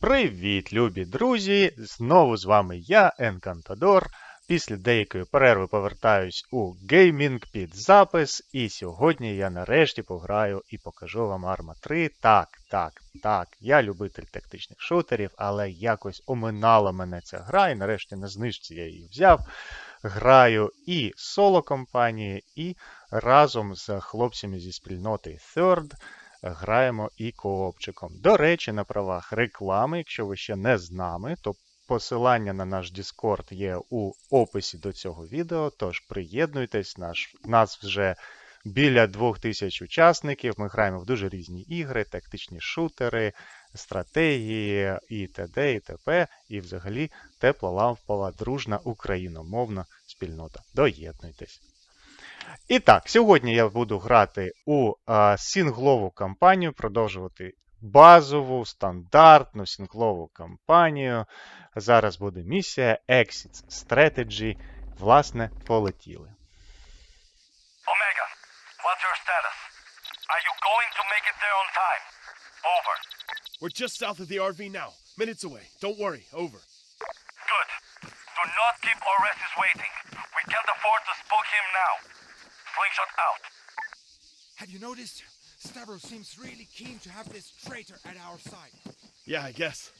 Привіт, любі друзі! Знову з вами я, Енкантадор. Після деякої перерви повертаюсь у геймінг під запис, і сьогодні я нарешті пограю і покажу вам Arma 3. Так, так, так, я любитель тактичних шутерів, але якось оминала мене ця гра, і нарешті на знижці я її взяв. Граю і соло компанії, і разом з хлопцями зі спільноти Third граємо і коопчиком. До речі, на правах реклами, якщо ви ще не з нами, то посилання на наш Discord є у описі до цього відео. Тож приєднуйтесь, наш, нас вже біля 2000 учасників. Ми граємо в дуже різні ігри, тактичні шутери, стратегії і т.д. і т.п. І взагалі тепла лампова, дружна україномовна спільнота. Доєднуйтесь. І так, сьогодні я буду грати у а, сінглову кампанію, продовжувати базову, стандартну сінглову кампанію. Зараз буде місія Exit Strategy. Власне, полетіли. Omega, what's your status? Are you going to make it there on time? Over. We're just south of the RV now. Minutes away. Don't worry. Over. Good. Do not keep Orestes waiting. We can't afford to spook him now. Slingshot out. Have you noticed? Stavros seems really keen to have this traitor at our side. Yeah, I guess.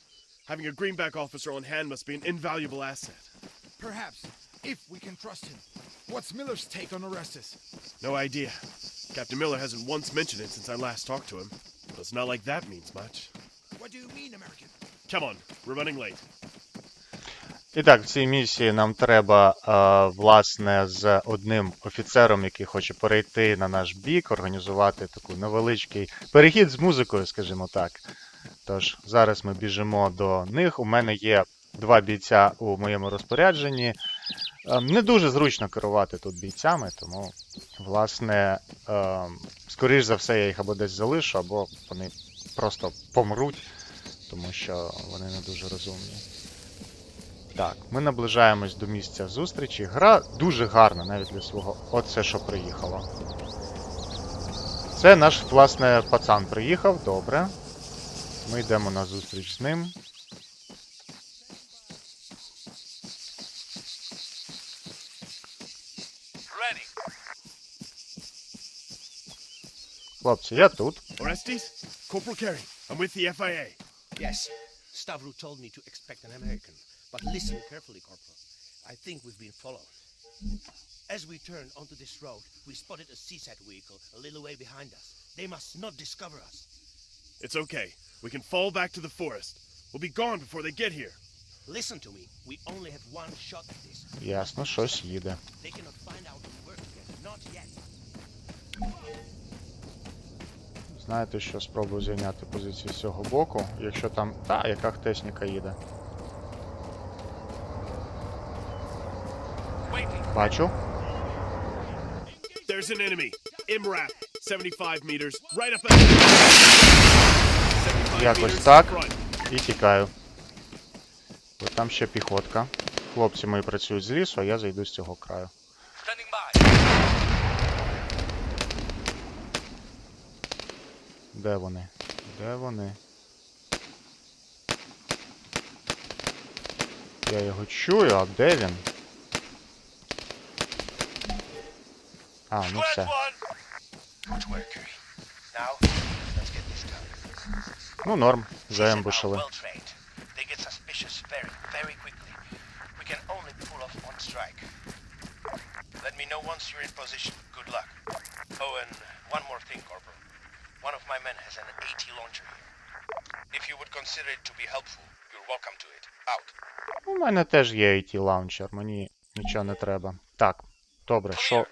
Having a Greenback officer on hand must be an invaluable asset. Perhaps, if we can trust him. What's Miller's take on Orestes? No idea. Captain Miller hasn't once mentioned it since I last talked to him. But it's not like that means much. What do you mean, American? Come on, we're running late. І так, в цій місії нам треба, е, власне, з одним офіцером, який хоче перейти на наш бік, організувати такий невеличкий перехід з музикою, скажімо так. Тож, зараз ми біжимо до них. У мене є два бійця у моєму розпорядженні. Е, Не дуже зручно керувати тут бійцями, тому, власне, е, скоріш за все, я їх або десь залишу, або вони просто помруть, тому що вони не дуже розумні. Так, ми наближаємось до місця зустрічі. Гра дуже гарна навіть для свого. Оце що приїхало. Це наш, власне, пацан приїхав, добре. Ми йдемо на зустріч з ним. Хлопці, я тут. Orestes? Corporal Carey. I'm with the FIA. Yes, Stavro told me to expect an American. But listen carefully, Corporal. I think we've been followed. As we turned onto this road, we spotted a CSAT vehicle a little way behind us. They must not discover us. It's okay. We can fall back to the forest. We'll be gone before they get here. Listen to me. We only have one shot at this. Ясно, щось їде. They cannot find out we're together. Not yet. Знаєте, що спробую зайняти позицію з цього боку, якщо там. Та, яка техніка їде. Бачу. There's an enemy. Imrat. 75 meters. Right up ahead. Якось так. І тікаю. Бо там ще піхотка. Хлопці мої працюють з лісу, а я зайду з цього краю. Де вони? Де вони? Я його чую, а де він? А, ну Squad все. one. Good work, Curry. Now, let's get this done. Ну, норм, CSAT are заембушили. well trained. They get suspicious very, very quickly. We can only pull off one strike. Let me know once you're in position. Good luck. Oh, and one more thing, Corporal. One of my men has an AT launcher here. If you would consider it to be helpful, you're welcome to it. Out. У мене теж є IT лаунчер, мені нічого не треба. Так, добре, що,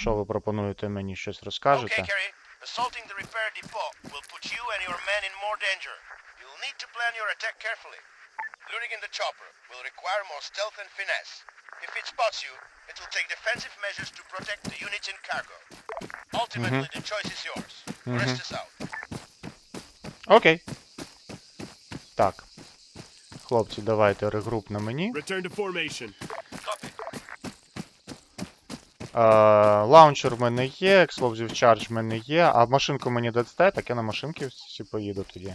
що ви пропонуєте мені щось розкажете? Assaulting the repair depot will put you and your men in more danger. You'll need to plan your attack carefully. Luring in the chopper will require more stealth and finesse. If it spots you, it will take defensive measures to protect the units in cargo. Ultimately, the choice is yours. Rest is out. Окей. Так. Хлопці, давайте регруп на мені. Return to formation. Е, лаунчер в мене є, Explosive Charge в мене є, а машинку мені дасте, так я на машинки всі поїду тоді.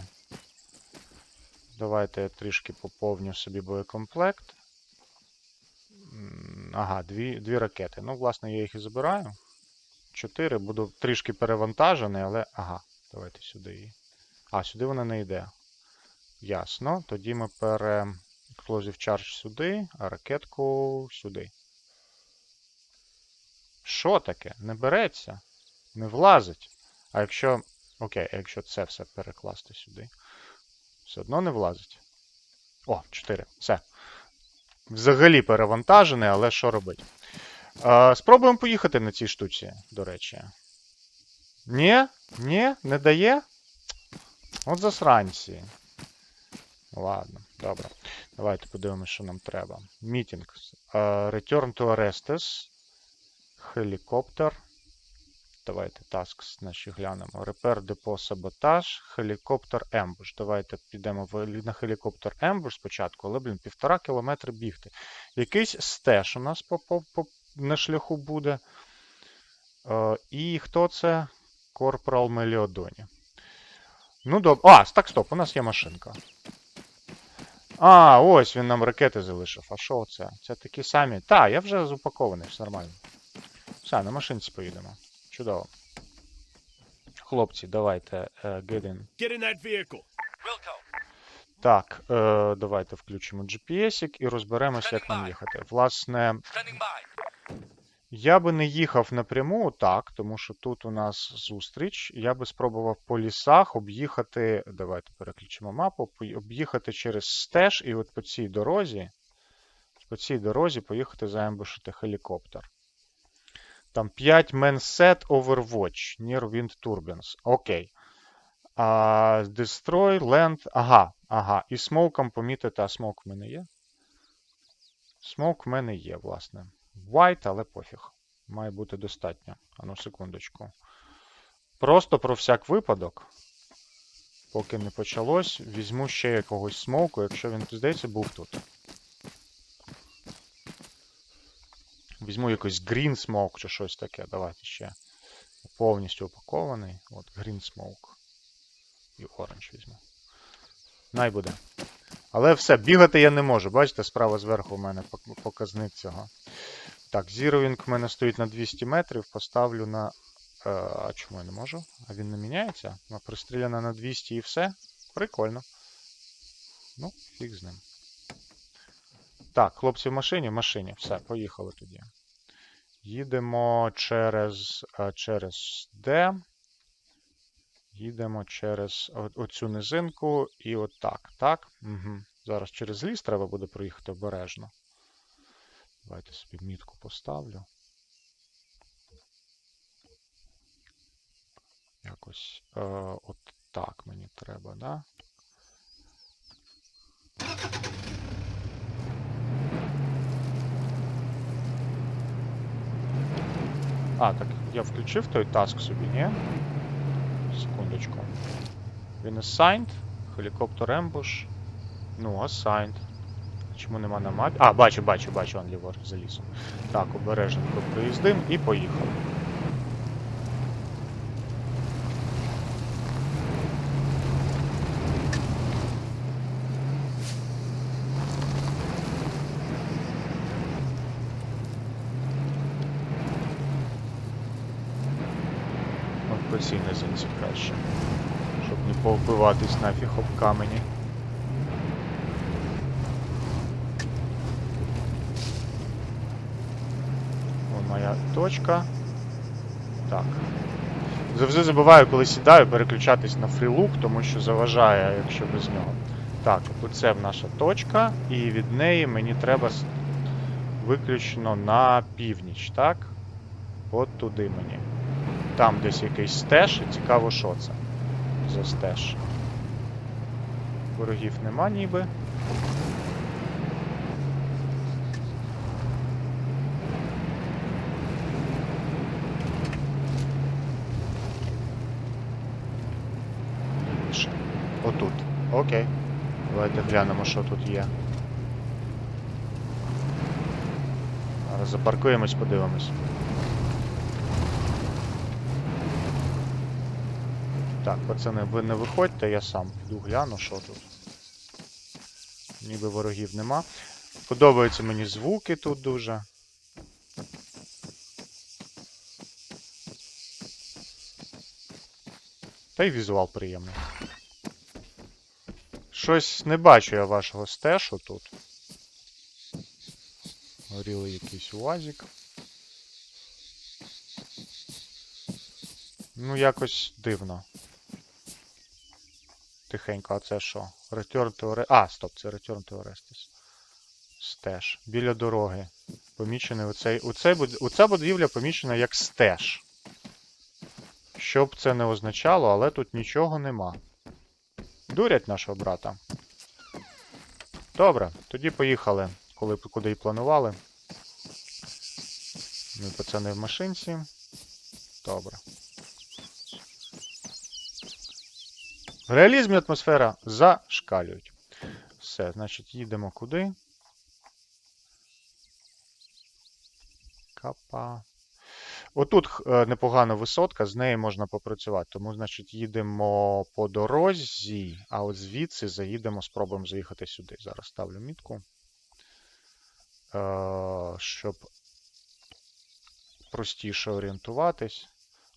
Давайте я трішки поповню собі боєкомплект. Ага, дві, дві ракети. Ну, власне, я їх і забираю. Чотири. Буду трішки перевантажений, але. Ага, давайте сюди її. А, сюди вона не йде. Ясно. Тоді ми пере. Explosive Charge сюди, а ракетку сюди. Що таке? Не береться. Не влазить. А якщо. Окей, а якщо це все перекласти сюди. Все одно не влазить. О, 4. Все. Взагалі перевантажений, але що робити? Е, спробуємо поїхати на цій штуці, до речі. Ні? Ні? Не дає? От засранці. Ладно, добре. Давайте подивимося, що нам треба. Мітінг. Return to Arestes. Хелікоптер. Давайте tasks наші глянемо. Repair депо саботаж, хелікоптер ембуш. Давайте підемо на хелікоптер ембуш спочатку, але, блін, півтора кілометри бігти. Якийсь стеж у нас по, по, по, на шляху буде. Е, і хто це? Корпорал Меліодоні. Ну, добре. А, так, стоп, у нас є машинка. А, ось він нам ракети залишив. А що це? Це такі самі. Та, я вже запакований, все нормально. Все, на машинці поїдемо. Чудово. Хлопці, давайте е, get in. Get in that vehicle. Так, е, давайте включимо GPS і розберемося, як нам їхати. Власне, я би не їхав напряму так, тому що тут у нас зустріч. Я би спробував по лісах об'їхати. Давайте переключимо мапу. Об'їхати через стеж і от по цій дорозі. По цій дорозі поїхати заембушити хелікоптер. Там 5 men set Overwatch near Wind Turbines. Окей. А, destroy land. Ага, ага. І смоуком помітити, а смоук в мене є. Смоук в мене є, власне. White, але пофіг. Має бути достатньо. Ану, секундочку. Просто про всяк випадок. Поки не почалось, візьму ще якогось смоуку, якщо він, здається, був тут. Візьму якийсь Green Smoke чи щось таке. Давайте ще. Повністю упакований. От, Green Smoke. І Orange візьму. Най буде. Але все, бігати я не можу. Бачите, справа зверху у мене показник цього. Так, зіровінг в мене стоїть на 200 метрів. Поставлю на. Е, а чому я не можу? А він не міняється? Пристріляна на 200 і все. Прикольно. Ну, фіг з ним. Так, хлопці в машині, в машині. Все, поїхали тоді. Їдемо через, е, через Д. Їдемо через оцю низинку і отак. Так? Угу. Зараз через ліс треба буде проїхати обережно. Давайте собі мітку поставлю. Якось е, от так мені треба, да? А, так я включив той таск собі, ні? Секундочку. Він assigned, helicopter ambush. Ну, assigned. Чому нема на мапі? А, бачу, бачу, бачу, он ліворуч за лісом. Так, обережно приїздим і поїхали. По цій краще. Щоб не повбиватись нафіг об камені. Вон моя точка. Так. Завжди забуваю, коли сідаю, переключатись на фрілук, тому що заважає, якщо без нього. Так, оце наша точка, і від неї мені треба виключно на північ, так? От туди мені. Там десь якийсь стеж, і цікаво, що це за стеж. Ворогів нема ніби. Отут. Окей. Давайте глянемо, що тут є. Зараз запаркуємось, подивимось. Так, пацани, ви не виходьте, я сам піду гляну, що тут. ніби ворогів нема. Подобаються мені звуки тут дуже. Та й візуал приємний. Щось не бачу я вашого стешу тут. Горілий якийсь уазик. Ну, якось дивно. Тихенько, а це що? Return to Ore- А, стоп, це Return to Orestes. Стеж. Біля дороги. Помічений оцей. Буд- оця будівля помічена як стеж. Що б це не означало, але тут нічого нема. Дурять нашого брата. Добре, тоді поїхали, коли куди і планували. Ми пацани в машинці. Добре. Реалізм і атмосфера зашкалюють. Все, значить, їдемо куди? Капа. Отут е, непогана висотка, з неї можна попрацювати. Тому, значить, їдемо по дорозі, а от звідси заїдемо, спробуємо заїхати сюди. Зараз ставлю мітку. Е, щоб простіше орієнтуватись.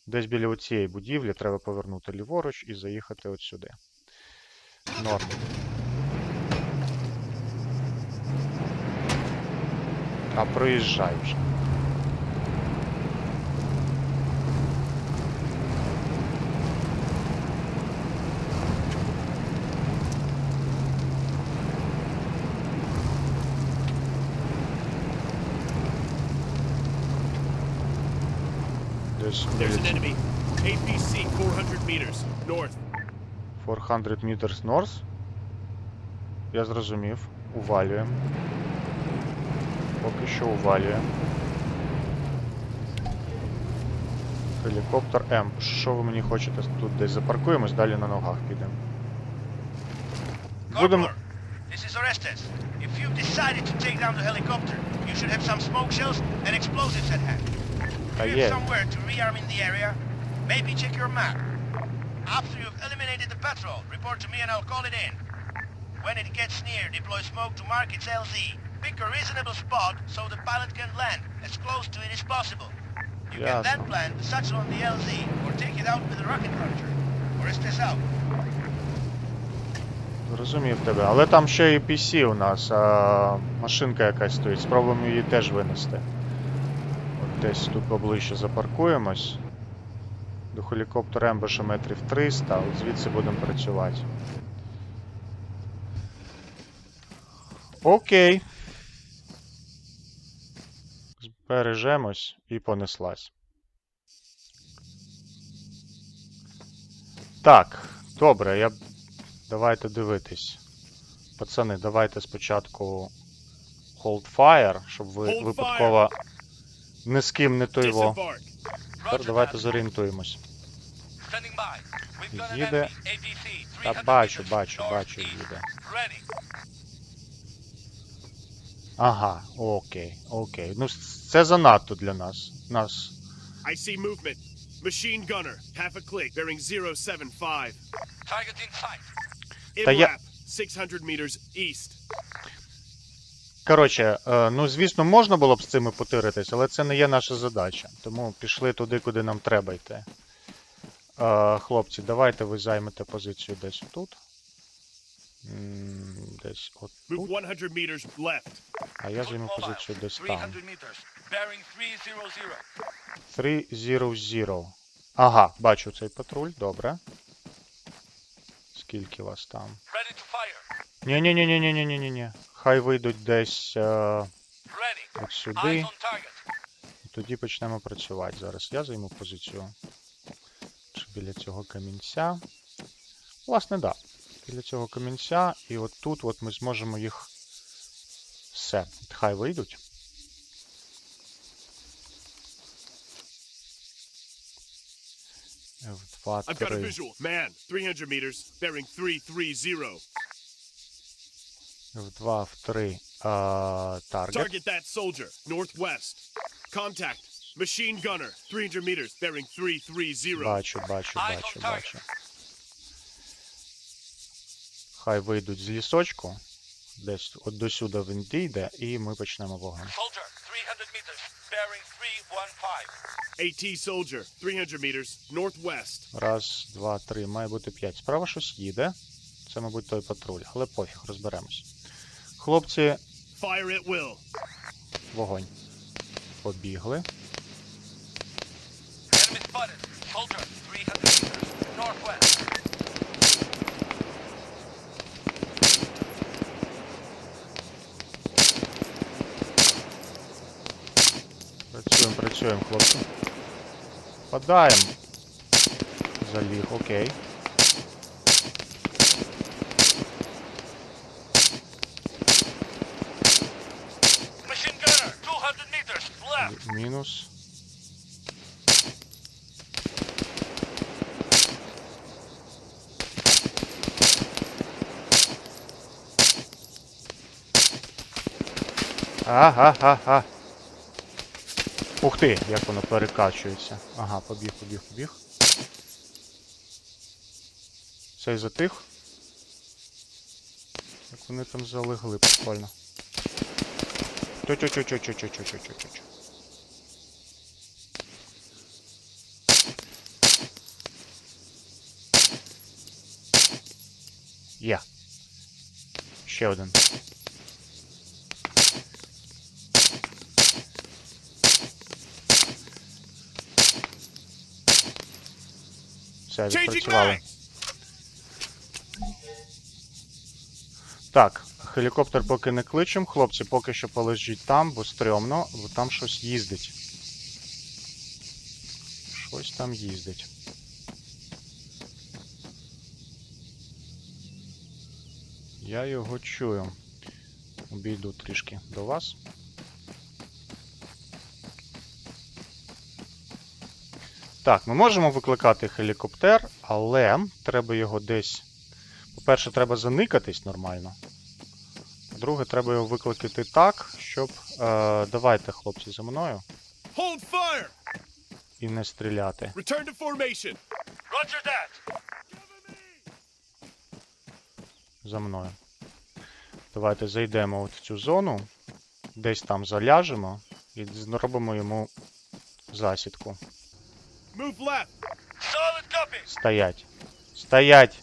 Десь біля цієї будівлі треба повернути ліворуч і заїхати от сюди. Норм. А проїжджай вже. There's an enemy. APC 400 meters north. 400 meters north. Я зрозумів. Увалюємо. Поки що увалюємо. Гелікоптер М. Що ви мені хочете? Тут десь запаркуємось, далі на ногах підемо. Будемо. This is Orestes. If you've decided to take down the helicopter, you should have some smoke shells and explosives at hand. Ah, Do you yeah. have somewhere to rearm in the area? Maybe check your map. After you've eliminated the patrol, report to me and I'll call it in. When it gets near, deploy smoke to mark its LZ. Pick a reasonable spot so the pilot can land as close to it as possible. You Yes. can then plant the satchel on the LZ or take it out with a rocket launcher. Orestes out. Зрозумів тебе. Але там ще і PC у нас, а машинка якась стоїть. Спробуємо її теж винести. Десь тут поближче запаркуємось. До гелікоптера Ембеша метрів 300, от звідси будемо працювати. Окей. Збережемось і понеслась. Так, добре, я Давайте дивитись. Пацани, давайте спочатку Hold Fire, щоб ви випадково ні з ким не той во. Тепер давайте зорієнтуємось. Їде. Та 300 бачу, бачу, бачу, їде. Ага, окей, окей. Ну, це занадто для нас. Нас. I see movement. Machine gunner, half a click, bearing 075. Target in sight. Та я- IMRAP, 600 meters east. Коротше, е, ну звісно, можна було б з цими потиритись, але це не є наша задача. Тому пішли туди, куди нам треба йти. Е, хлопці, давайте ви займете позицію десь тут. Десь от тут. 100 meters left. А я займу позицію десь там. 300 meters. Bearing 300. 300. Ага, бачу цей патруль, добре. Скільки вас там? Ready to fire. Ні-ні-ні-ні-ні-ні-ні. Хай вийдуть десь е, от сюди. І тоді почнемо працювати. Зараз я займу позицію. Чи біля цього камінця. Власне, так. Да. Біля цього камінця, і от тут от ми зможемо їх. Все. Хай вийдуть. F2, I've got a visual. Man, 300 meters, bearing 330. F2, F3. А, таргет. Target that soldier, northwest. Contact. Machine gunner, 300 meters, bearing 330. Бачу, бачу, бачу, бачу. Хай вийдуть з лісочку. Десь от до сюди він дійде, і ми почнемо вогонь. Soldier, 300 meters, bearing 315. AT soldier, 300 meters northwest. Раз, два, три, має бути п'ять. Справа щось їде. Це, мабуть, той патруль, але пофіг, розберемось. Хлопці. Вогонь. Побігли. Працюємо, працюємо, хлопці. Падаємо. Заліг, окей. Мінус. Ага-га-га. Ух ти, як воно перекачується. Ага, побіг, побіг, побіг. Цей затих. Як вони там залегли, прикольно. Тю-тю-тю-тю-тю-тю-тю-тю-тю-тю-тю. Є. Ще один. Все, відпрацювали. Так, хелікоптер поки не кличем, хлопці, поки що полежіть там, бо стрьомно, бо там щось їздить. Щось там їздить. Я його чую. Обійду трішки до вас. Так, ми можемо викликати хелікоптер, але треба його десь. По-перше, треба заникатись нормально. По-друге, треба його викликати так, щоб. Е, давайте, хлопці, за мною. Hold fire! І не стріляти. Return to formation. Roger that. За мною. Давайте зайдемо от в цю зону. Десь там заляжемо і зробимо йому засідку. Move left. Solid copy. Стоять. Стоять!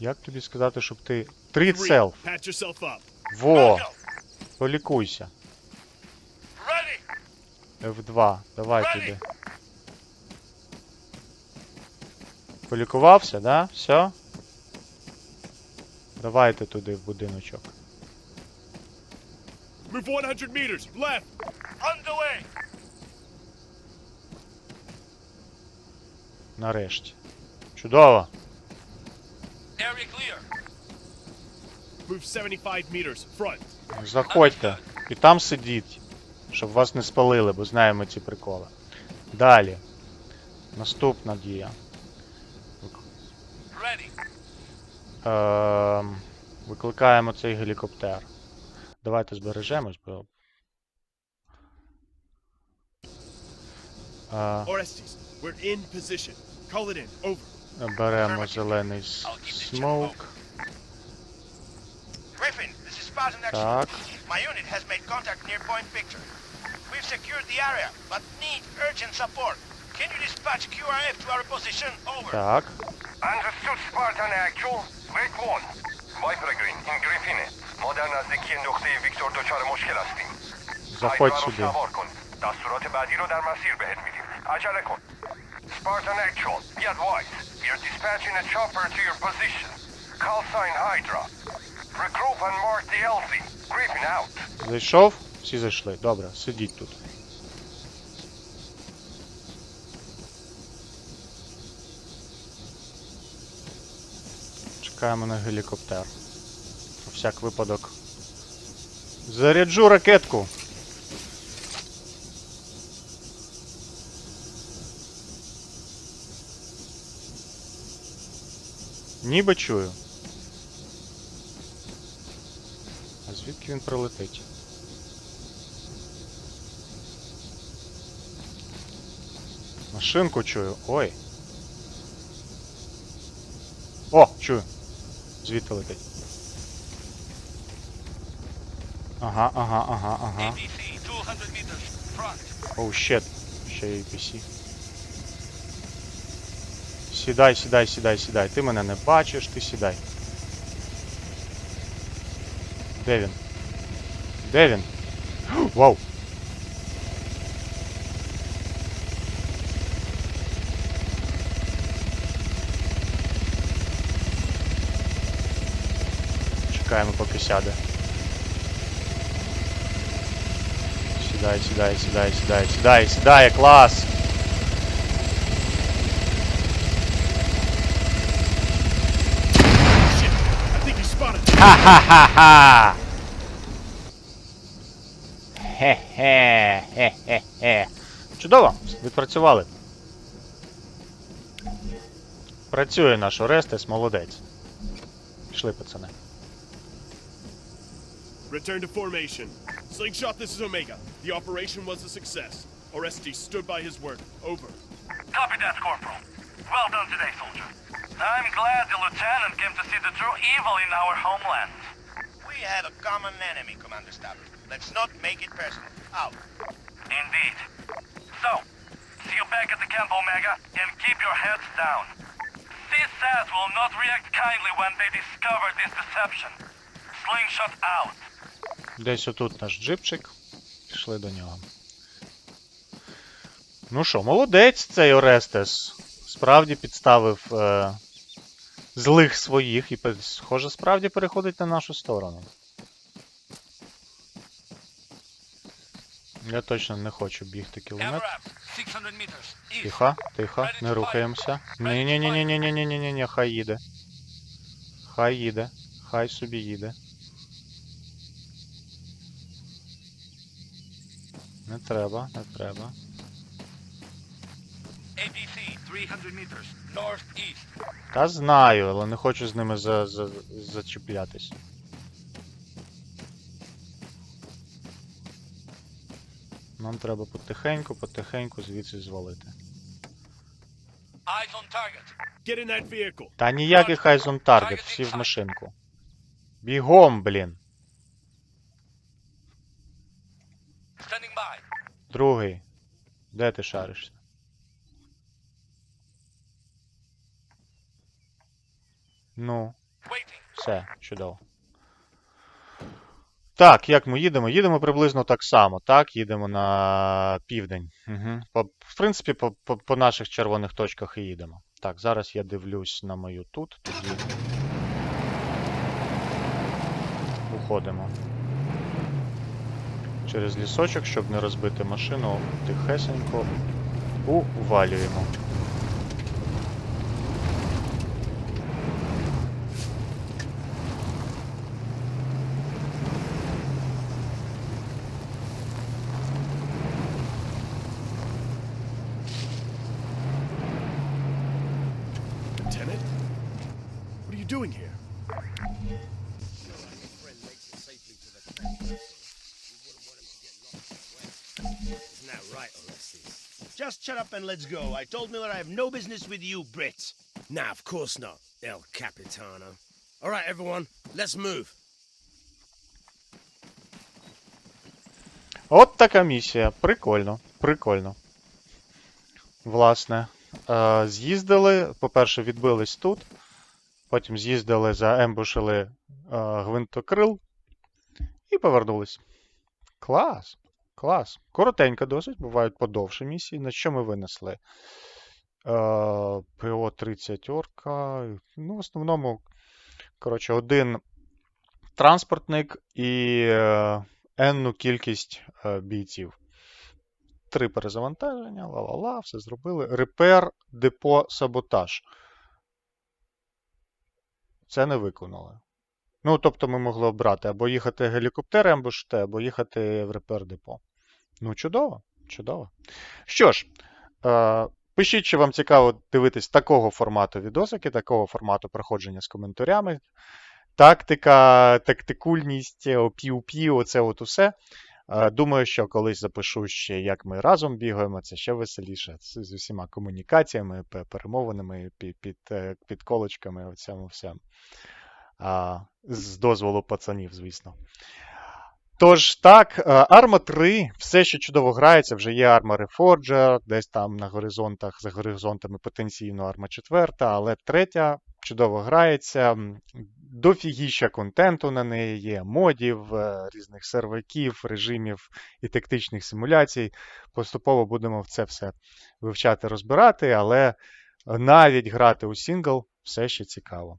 Як тобі сказати, щоб ти. Прицел! Patch. Во! Полікуйся. Ready. F2. Давай Ready. туди. Полікувався, да? Все? Давайте туди в будиночок. Move 100 meters left. The. Нарешті. Чудово! Area clear. Move 75 meters front. Заходьте. І там сидіть, щоб вас не спалили, бо знаємо ці приколи. Далі. Наступна дія. Ready. Ем, викликаємо цей гелікоптер. Давайте збережемось, бо. Е, Orestes, we're in position. Call it in. Over. беремо зелений с- смоук. Griffin, this is Spartan Action. Так. My unit has made contact near Point Victor. We've secured the area, but need urgent support. Can you dispatch QRF to our position? Over. Так. Understood Spartan Actual. Wake one. Viper Green in Griffine. ما در نزدیکی نقطه ویکتور دچار مشکل هستیم. Заходь سایت رو сюди. سوار کن. دستورات بعدی رو در مسیر بهت میدیم. عجله کن. Spartan Actual, be advised. We are dispatching a chopper to your position. Call sign Hydra. Regroup and mark the LZ. Griffin out. Зайшов? Всі зайшли. Добре, сидіть тут. Чекаємо на гелікоптер. Про всяк випадок. Заряджу ракетку. Ніби чую. А звідки він прилетить? Машинку чую. Ой. О, чую. Звідти летить. Ага, ага, ага, ага. ABC, 200 meters, front. Оу, щет. Ще APC. Сідай, сідай, сідай, сідай. Ти мене не бачиш, ти сідай. Де він? Де він? Вау! Чекаємо, поки сяде. Сідай, сідай, сідай, сідай, сідай, сідай, клас! Ха-ха-ха-ха! Хе-хе, хе-хе-хе. Чудово, відпрацювали. Працює наш Орестес, молодець. Пішли, пацани. Return to formation. Slingshot, this is Omega. The operation was a success. Orestes stood by his word. Over. Copy that, Corporal. Well done today, soldier. I'm glad the lieutenant came to see the true evil in our homeland. We have a common enemy, Commander Stabber. Let's not make it personal. Out. Indeed. So, see you back at the camp, Omega, and keep your heads down. CSAS will not react kindly when they discover this deception. Slingshot out. Десь отут наш джипчик. Пішли до нього. Ну що, молодець цей Орестес. Справді підставив е, злих своїх і, схоже, справді переходить на нашу сторону. Я точно не хочу бігти кілометр. up. 600 meters. Тихо, тихо, не рухаємося. ні ні ні ні ні ні ні ні ні ні хай їде. Хай їде. Хай собі їде. Не треба, не треба. ABC, 300 meters. Northeast. Та знаю, але не хочу з ними за, за, зачіплятись. Нам треба потихеньку, потихеньку звідси звалити. Eyes on target. Get in that vehicle. Та ніяких Eyes on Target, всі в машинку. Бігом, блін. Standing by. Другий. Де ти шаришся? Ну, все, чудово. Так, як ми їдемо? Їдемо приблизно так само, так? Їдемо на південь. Угу. По, в принципі, по, по, по наших червоних точках і їдемо. Так, зараз я дивлюсь на мою тут, тоді. Уходимо. Через лісочок, щоб не розбити машину, тихесенько увалюємо. Doing here? Shut up and let's go. I told Miller I have no business with you, Brits. Nah, of course not, El Capitano. All right, everyone, let's move. От така місія. Прикольно. Прикольно. Власне. Е, з'їздили. По-перше, відбились тут. Потім з'їздили, заембушили е, гвинтокрил. І повернулись. Клас. Клас. Коротенько досить, бувають подовші місії. На що ми винесли? Е, ПО-30 Орка. Ну, в основному, коротше, один транспортник і е, енну кількість е, бійців. Три перезавантаження, ла-ла-ла, все зробили. Репер, депо, саботаж. Це не виконали. Ну, тобто ми могли обрати або їхати гелікоптер ембуште, або їхати в репер депо. Ну, чудово, чудово. Що ж, е, пишіть, чи вам цікаво дивитись такого формату відосики, такого формату проходження з коментарями. Тактика, тактикульність, пів-пів, оце от усе. Е, Думаю, що колись запишу ще, як ми разом бігаємо, це ще веселіше. З, усіма комунікаціями, перемовинами, під, під, е, підколочками, оцьому всьому. З дозволу пацанів, звісно. Тож так, е, Arma 3 все ще чудово грається, вже є Arma Reforger, десь там на горизонтах, за горизонтами потенційно Arma 4, але третя чудово грається. Дофігіща контенту на неї є, модів, е, різних серваків, режимів і тактичних симуляцій. Поступово будемо в це все вивчати, розбирати, але навіть грати у сингл все ще цікаво.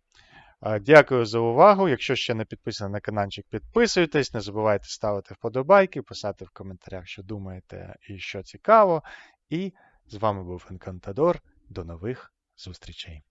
Дякую за увагу. Якщо ще не підписані на каналчик, підписуйтесь. Не забувайте ставити вподобайки, писати в коментарях, що думаєте і що цікаво. І з вами був Енкантадор. До нових зустрічей.